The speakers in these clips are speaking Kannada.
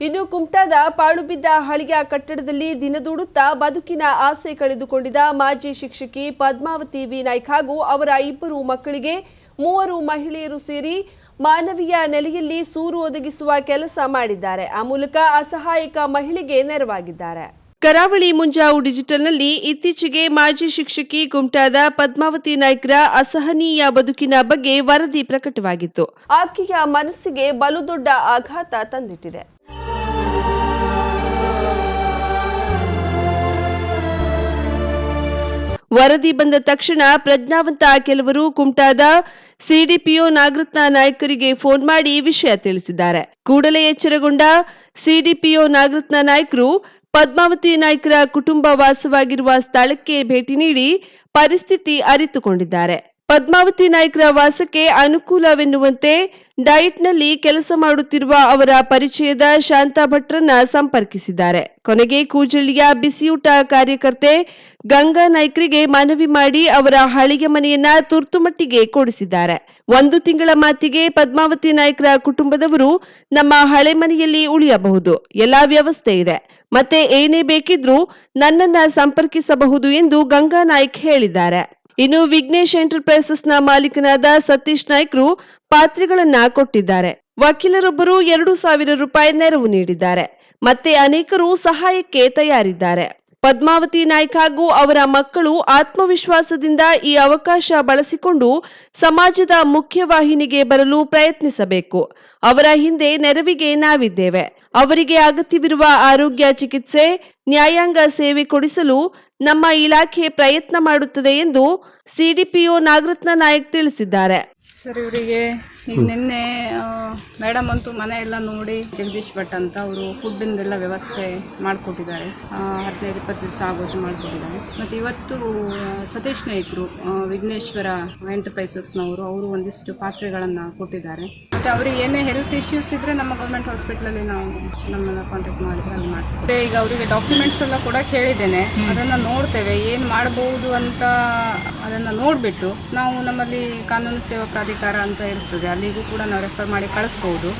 ಇನ್ನು ಕುಮಟಾದ ಪಾಳುಬಿದ್ದ ಹಳಿಯ ಕಟ್ಟಡದಲ್ಲಿ ದಿನದೂಡುತ್ತಾ ಬದುಕಿನ ಆಸೆ ಕಳೆದುಕೊಂಡಿದ್ದ ಮಾಜಿ ಶಿಕ್ಷಕಿ ಪದ್ಮಾವತಿ ವಿ. ನಾಯ್ಕ ಹಾಗೂ ಅವರ ಇಬ್ಬರು ಮಕ್ಕಳಿಗೆ ಮೂವರು ಮಹಿಳೆಯರು ಸೇರಿ ಮಾನವೀಯ ನೆಲೆಯಲ್ಲಿ ಸೂರು ಒದಗಿಸುವ ಕೆಲಸ ಮಾಡಿದ್ದಾರೆ. ಆ ಮೂಲಕ ಅಸಹಾಯಕ ಮಹಿಳೆಗೆ ನೆರವಾಗಿದ್ದಾರೆ. ಕರಾವಳಿ ಮುಂಜಾವು ಡಿಜಿಟಲ್ನಲ್ಲಿ ಇತ್ತೀಚೆಗೆ ಮಾಜಿ ಶಿಕ್ಷಕಿ ಕುಮಟಾದ ಪದ್ಮಾವತಿ ನಾಯ್ಕರ ಅಸಹನೀಯ ಬದುಕಿನ ಬಗ್ಗೆ ವರದಿ ಪ್ರಕಟವಾಗಿತ್ತು. ಆಕೆಯ ಮನಸ್ಸಿಗೆ ಬಲು ದೊಡ್ಡ ಆಘಾತ ತಂದಿಟ್ಟಿದೆ. ವರದಿ ಬಂದ ತಕ್ಷಣ ಪ್ರಜ್ಞಾವಂತ ಕೆಲವರು ಕುಮಟಾದ ಸಿಡಿಪಿಒ ನಾಗರತ್ನ ನಾಯ್ಕರಿಗೆ ಫೋನ್ ಮಾಡಿ ವಿಷಯ ತಿಳಿಸಿದ್ದಾರೆ. ಕೂಡಲೇ ಎಚ್ಚರಗೊಂಡ ಸಿಡಿಪಿಒ ನಾಗರತ್ನ ನಾಯ್ಕರು ಪದ್ಮಾವತಿ ನಾಯ್ಕರ ಕುಟುಂಬ ವಾಸವಾಗಿರುವ ಸ್ಥಳಕ್ಕೆ ಭೇಟಿ ನೀಡಿ ಪರಿಸ್ಥಿತಿ ಅರಿತುಕೊಂಡಿದ್ದಾರೆ. ಪದ್ಮಾವತಿ ನಾಯ್ಕರ ವಾಸಕ್ಕೆ ಅನುಕೂಲವೆನ್ನುವಂತೆ ಡಯಟ್ನಲ್ಲಿ ಕೆಲಸ ಮಾಡುತ್ತಿರುವ ಅವರ ಪರಿಚಯದ ಶಾಂತಾ ಭಟ್ರನ್ನ ಸಂಪರ್ಕಿಸಿದ್ದಾರೆ. ಕೊನೆಗೆ ಕೂಜಳ್ಳಿಯ ಬಿಸಿಯೂಟ ಕಾರ್ಯಕರ್ತೆ ಗಂಗಾ ನಾಯ್ಕರಿಗೆ ಮನವಿ ಮಾಡಿ ಅವರ ಹಳಿಗೆ ಮನೆಯನ್ನ ತುರ್ತುಮಟ್ಟಿಗೆ ಕೊಡಿಸಿದ್ದಾರೆ. ಒಂದು ತಿಂಗಳ ಮಾತಿಗೆ ಪದ್ಮಾವತಿ ನಾಯ್ಕರ ಕುಟುಂಬದವರು ನಮ್ಮ ಹಳೆ ಮನೆಯಲ್ಲಿ ಉಳಿಯಬಹುದು. ಎಲ್ಲಾ ವ್ಯವಸ್ಥೆ ಇದೆ. ಮತ್ತೆ ಏನೇ ಬೇಕಿದ್ರೂ ನನ್ನನ್ನ ಸಂಪರ್ಕಿಸಬಹುದು ಎಂದು ಗಂಗಾ ನಾಯ್ಕ್ ಹೇಳಿದ್ದಾರೆ. ಇನ್ನು ವಿಘ್ನೇಶ್ ಎಂಟರ್ಪ್ರೈಸಸ್ನ ಮಾಲೀಕನಾದ ಸತೀಶ್ ನಾಯ್ಕರು ಪಾತ್ರೆಗಳನ್ನ ಕೊಟ್ಟಿದ್ದಾರೆ. ವಕೀಲರೊಬ್ಬರು ಎರಡು ಸಾವಿರ ರೂಪಾಯಿ ನೆರವು ನೀಡಿದ್ದಾರೆ. ಮತ್ತೆ ಅನೇಕರು ಸಹಾಯಕ್ಕೆ ತಯಾರಿದ್ದಾರೆ. ಪದ್ಮಾವತಿ ನಾಯ್ಕ ಹಾಗೂ ಅವರ ಮಕ್ಕಳು ಆತ್ಮವಿಶ್ವಾಸದಿಂದ ಈ ಅವಕಾಶ ಬಳಸಿಕೊಂಡು ಸಮಾಜದ ಮುಖ್ಯವಾಹಿನಿಗೆ ಬರಲು ಪ್ರಯತ್ನಿಸಬೇಕು. ಅವರ ಹಿಂದೆ ನೆರವಿಗೆ ನಾವಿದ್ದೇವೆ. ಅವರಿಗೆ ಅಗತ್ಯವಿರುವ ಆರೋಗ್ಯ ಚಿಕಿತ್ಸೆ, ನ್ಯಾಯಾಂಗ ಸೇವೆ ಕೊಡಿಸಲು ನಮ್ಮ ಇಲಾಖೆ ಪ್ರಯತ್ನ ಮಾಡುತ್ತದೆ ಎಂದು ಸಿಡಿಪಿಒ ನಾಗರತ್ನ ನಾಯಕ್ ತಿಳಿಸಿದ್ದಾರೆ. ಸರ್, ಇವರಿಗೆ ಈಗ ನಿನ್ನೆ ಮೇಡಮ್ ಅಂತೂ ಮನೆ ಎಲ್ಲ ನೋಡಿ ಜಗದೀಶ್ ಭಟ್ ಅಂತ ಅವರು ಫುಡ್ಡಿಂದೆಲ್ಲ ವ್ಯವಸ್ಥೆ ಮಾಡಿಕೊಟ್ಟಿದ್ದಾರೆ. ಹದಿನೈದು, ಇಪ್ಪತ್ತು ದಿವಸ ಆಗೋಷ್ಟು ಮಾಡಿಕೊಟ್ಟಿದ್ದಾರೆ. ಮತ್ತು ಇವತ್ತು ಸತೀಶ್ ನಾಯ್ಕರು ವಿಘ್ನೇಶ್ವರ ಎಂಟರ್ಪ್ರೈಸಸ್ನವರು, ಅವರು ಒಂದಿಷ್ಟು ಪಾತ್ರೆಗಳನ್ನು ಕೊಟ್ಟಿದ್ದಾರೆ. ಮತ್ತು ಅವ್ರಿಗೆ ಏನೇ ಹೆಲ್ತ್ ಇಶ್ಯೂಸ್ ಇದ್ದರೆ ನಮ್ಮ ಗೌರ್ಮೆಂಟ್ ಹಾಸ್ಪಿಟ್ಲಲ್ಲಿ ನಾವು ನಮ್ಮನ್ನ ಕಾಂಟ್ಯಾಕ್ಟ್ ಮಾಡಿದ್ರೆ ಅಲ್ಲಿ ಮಾಡಿಸ್ತೀವಿ. ಈಗ ಅವರಿಗೆ ಡಾಕ್ಯುಮೆಂಟ್ಸ್ ಎಲ್ಲ ಕೂಡ ಕೇಳಿದ್ದೇನೆ. ಅದನ್ನ ನೋಡ್ತೇವೆ. ಏನು ಮಾಡಬಹುದು ಅಂತ ಅದನ್ನ ನೋಡ್ಬಿಟ್ಟು ನಾವು ನಮ್ಮಲ್ಲಿ ಕಾನೂನು ಸೇವಾ ಪ್ರಾಧಿಕಾರ ಅಂತ ಇರ್ತದೆ. ಅಲ್ಲಿಗೂ ಕೂಡ ನಾವು ರೆಫರ್ ಮಾಡಿ ಕಳಿಸ್ಬೋದು.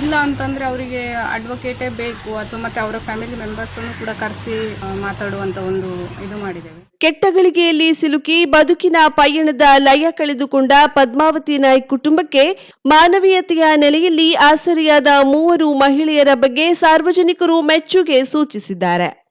ಇಲ್ಲ ಅಂತಂದ್ರೆ ಅವರಿಗೆ ಅಡ್ವೊಕೇಟೇ ಬೇಕು. ಅಥವಾ ಮತ್ತೆ ಅವರ ಫ್ಯಾಮಿಲಿ ಮೆಂಬರ್ಸ್ ಅನ್ನು ಕೂಡ ಕರೆಸಿ ಮಾತಾಡುವಂತ ಒಂದು ಇದು ಮಾಡಿದ್ದೇವೆ. ಕೆಟ್ಟ ಗಳಿಗೆಯಲ್ಲಿ ಸಿಲುಕಿ ಬದುಕಿನ ಪಯಣದ ಲಯ ಕಳೆದುಕೊಂಡ ಪದ್ಮಾವತಿ ನಾಯ್ಕ್ ಕುಟುಂಬಕ್ಕೆ ಮಾನವೀಯತೆಯ ನೆಲೆಯಲ್ಲಿ ಆಸರೆಯಾದ ಮೂವರು ಮಹಿಳೆಯರ ಬಗ್ಗೆ ಸಾರ್ವಜನಿಕರು ಮೆಚ್ಚುಗೆ ಸೂಚಿಸಿದ್ದಾರೆ.